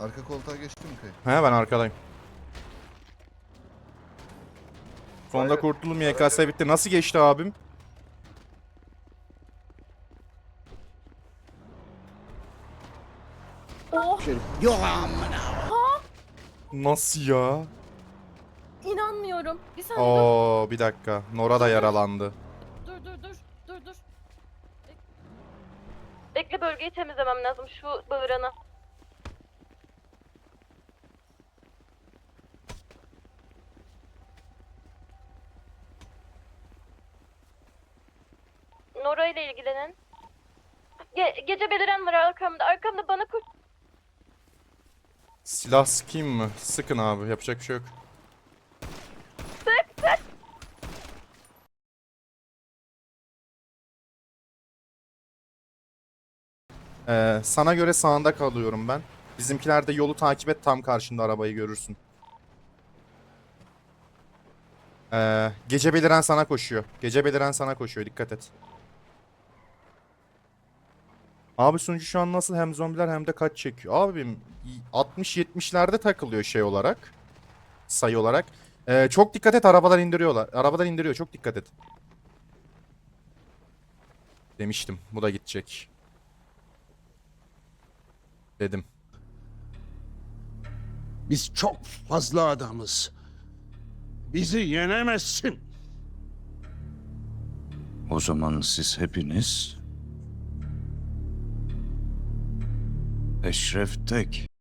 Arka koltuğa geçti mi kayıp? He ben arkadayım. Sonunda Hayır, kurtuldum YKS bitti. Nasıl geçti abim? Oh Nasıl ya? inanmıyorum. Bir saniye Oo bir dakika. Nora da yaralandı. dur dur dur dur dur. Bekle bölgeyi temizlemem lazım şu bağıranı. İle ilgilenin. Ge- gece beliren var arkamda. Arkamda bana kurt. Silah sıkayım mı? Sıkın abi. Yapacak bir şey yok. Ee, sana göre sağında kalıyorum ben. Bizimkiler de yolu takip et tam karşında arabayı görürsün. Ee, gece beliren sana koşuyor. Gece beliren sana koşuyor dikkat et. Abi sunucu şu an nasıl hem zombiler hem de kaç çekiyor. Abim 60-70'lerde takılıyor şey olarak. Sayı olarak. Ee, çok dikkat et arabadan indiriyorlar. Arabadan indiriyor çok dikkat et. Demiştim bu da gidecek. Dedim. Biz çok fazla adamız. Bizi yenemezsin. O zaman siz hepiniz Eşref Tek